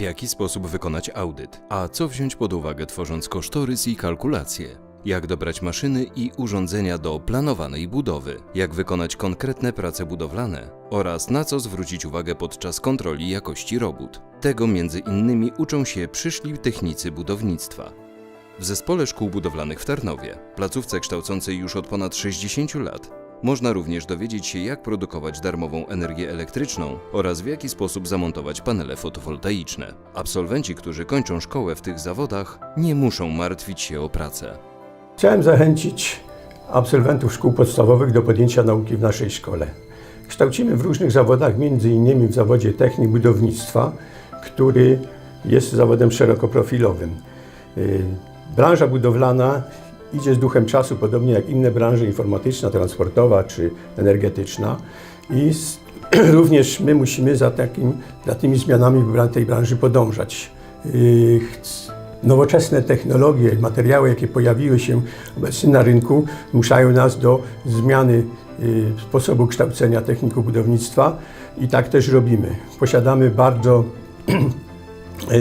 W jaki sposób wykonać audyt? A co wziąć pod uwagę tworząc kosztorys i kalkulacje? Jak dobrać maszyny i urządzenia do planowanej budowy? Jak wykonać konkretne prace budowlane? Oraz na co zwrócić uwagę podczas kontroli jakości robót? Tego między innymi uczą się przyszli technicy budownictwa. W Zespole Szkół Budowlanych w Tarnowie, placówce kształcącej już od ponad 60 lat, można również dowiedzieć się, jak produkować darmową energię elektryczną oraz w jaki sposób zamontować panele fotowoltaiczne. Absolwenci, którzy kończą szkołę w tych zawodach, nie muszą martwić się o pracę. Chciałem zachęcić absolwentów szkół podstawowych do podjęcia nauki w naszej szkole. Kształcimy w różnych zawodach, innymi w zawodzie technik budownictwa, który jest zawodem szerokoprofilowym. Yy, Branża budowlana idzie z duchem czasu, podobnie jak inne branże informatyczna, transportowa czy energetyczna. I s- również my musimy za, takim, za tymi zmianami w tej branży podążać. Yy, Nowoczesne technologie, materiały, jakie pojawiły się obecnie na rynku, zmuszają nas do zmiany yy, sposobu kształcenia techników budownictwa i tak też robimy. Posiadamy bardzo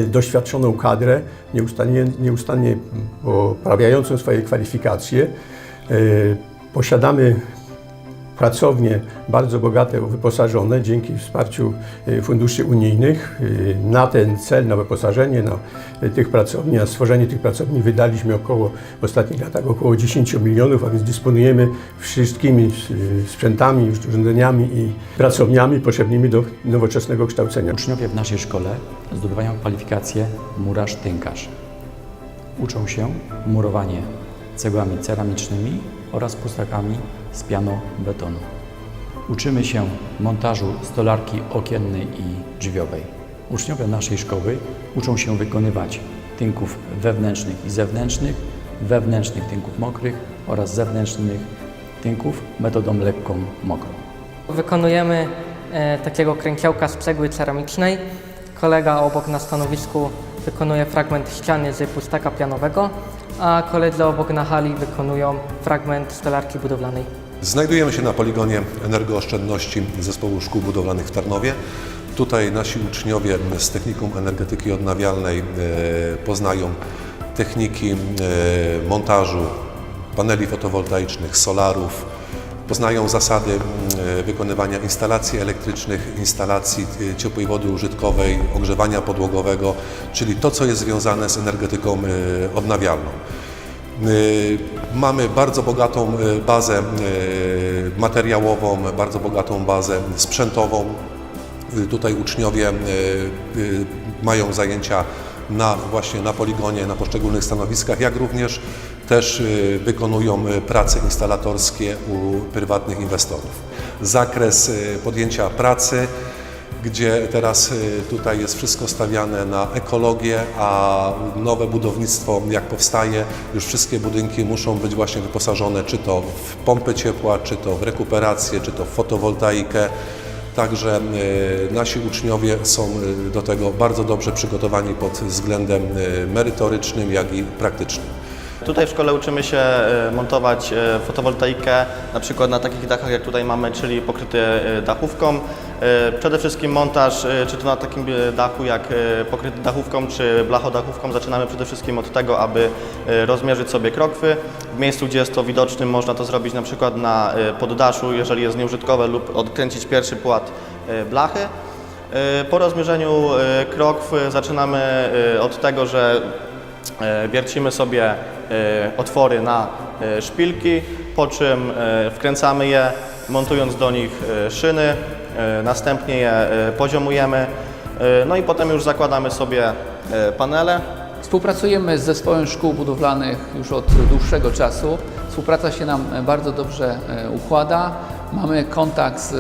doświadczoną kadrę, nieustannie, nieustannie poprawiającą swoje kwalifikacje. E, Posiadamy pracownie bardzo bogate wyposażone dzięki wsparciu e, funduszy unijnych. E, Na ten cel, na wyposażenie na e, tych pracowni, na stworzenie tych pracowni wydaliśmy około, w ostatnich latach około 10 milionów, a więc dysponujemy wszystkimi sprzętami, urządzeniami i pracowniami potrzebnymi do nowoczesnego kształcenia. Uczniowie w naszej szkole zdobywają kwalifikację murarz-tynkarz. Uczą się murowanie cegłami ceramicznymi oraz pustakami z piano betonu. Uczymy się montażu stolarki okiennej i drzwiowej. Uczniowie naszej szkoły uczą się wykonywać tynków wewnętrznych i zewnętrznych, wewnętrznych tynków mokrych oraz zewnętrznych tynków metodą lekką mokrą. Wykonujemy e, takiego kręciołka z cegły ceramicznej. Kolega obok na stanowisku wykonuje fragment ściany z pustaka pianowego, a koledzy obok na hali wykonują fragment stolarki budowlanej. Znajdujemy się na poligonie energooszczędności Zespołu Szkół Budowlanych w Tarnowie. Tutaj nasi uczniowie z technikum energetyki odnawialnej e, poznają techniki e, montażu paneli fotowoltaicznych, solarów, poznają zasady e, wykonywania instalacji elektrycznych, instalacji e, ciepłej wody użytkowej, ogrzewania podłogowego, czyli to, co jest związane z energetyką e, odnawialną. Mamy bardzo bogatą bazę materiałową, bardzo bogatą bazę sprzętową. Tutaj uczniowie mają zajęcia na, właśnie na poligonie, na poszczególnych stanowiskach, jak również też y, wykonują y, prace instalatorskie u prywatnych inwestorów. Zakres y, podjęcia pracy gdzie teraz tutaj jest wszystko stawiane na ekologię, a nowe budownictwo jak powstaje, już wszystkie budynki muszą być właśnie wyposażone czy to w pompy ciepła, czy to w rekuperację, czy to w fotowoltaikę. Także y, nasi uczniowie są y, do tego bardzo dobrze przygotowani pod względem y, merytorycznym, jak i praktycznym. Tutaj w szkole uczymy się e, montować e, fotowoltaikę, na przykład na takich dachach jak tutaj mamy, czyli pokryte e, dachówką. E, Przede wszystkim montaż, e, czy to na takim e, dachu jak pokryty dachówką, czy blachodachówką, zaczynamy przede wszystkim od tego, aby rozmierzyć sobie krokwy. W miejscu, gdzie jest to widoczne, można to zrobić na przykład na poddaszu, jeżeli jest nieużytkowe lub odkręcić pierwszy płat blachy. Po rozmierzeniu krokw zaczynamy od tego, że Wiercimy sobie otwory na szpilki, po czym wkręcamy je, montując do nich szyny, następnie je e, poziomujemy, e, no i potem już zakładamy sobie e, panele. Współpracujemy z zespołem szkół budowlanych już od dłuższego czasu. Współpraca się nam bardzo dobrze e, układa. Mamy kontakt z,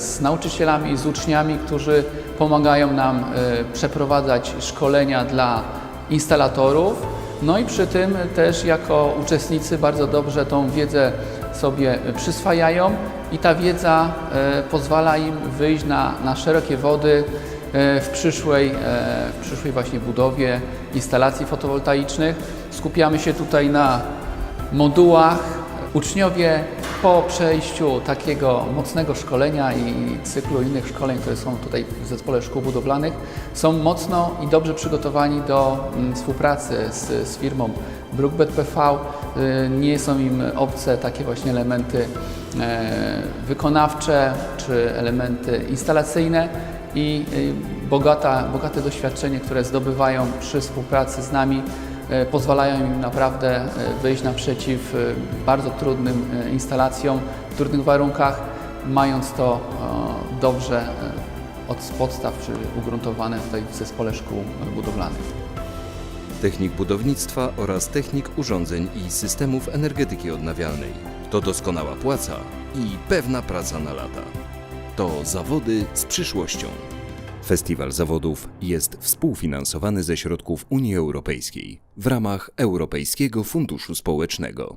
z nauczycielami, z uczniami, którzy pomagają nam e, przeprowadzać szkolenia dla instalatorów. No i przy tym też jako uczestnicy bardzo dobrze tą wiedzę sobie przyswajają i ta wiedza e, pozwala im wyjść na, na szerokie wody e, w przyszłej, e, w przyszłej właśnie budowie instalacji fotowoltaicznych. Skupiamy się tutaj na modułach Uczniowie po przejściu takiego mocnego szkolenia i cyklu innych szkoleń, które są tutaj w Zespole Szkół Budowlanych, są mocno i dobrze przygotowani do mm, współpracy z, z firmą Brookbet PV. Y, Nie są im obce takie właśnie elementy e, wykonawcze czy elementy instalacyjne i y, bogata, bogate doświadczenie, które zdobywają przy współpracy z nami, e, pozwalają im naprawdę e, wyjść naprzeciw bardzo trudnym instalacjom w trudnych warunkach, mając to dobrze od podstaw czy ugruntowane tutaj w zespole szkół budowlanych. Technik budownictwa oraz technik urządzeń i systemów energetyki odnawialnej. To doskonała płaca i pewna praca na lata. To zawody z przyszłością. Festiwal zawodów jest współfinansowany ze środków Unii Europejskiej w ramach Europejskiego Funduszu Społecznego.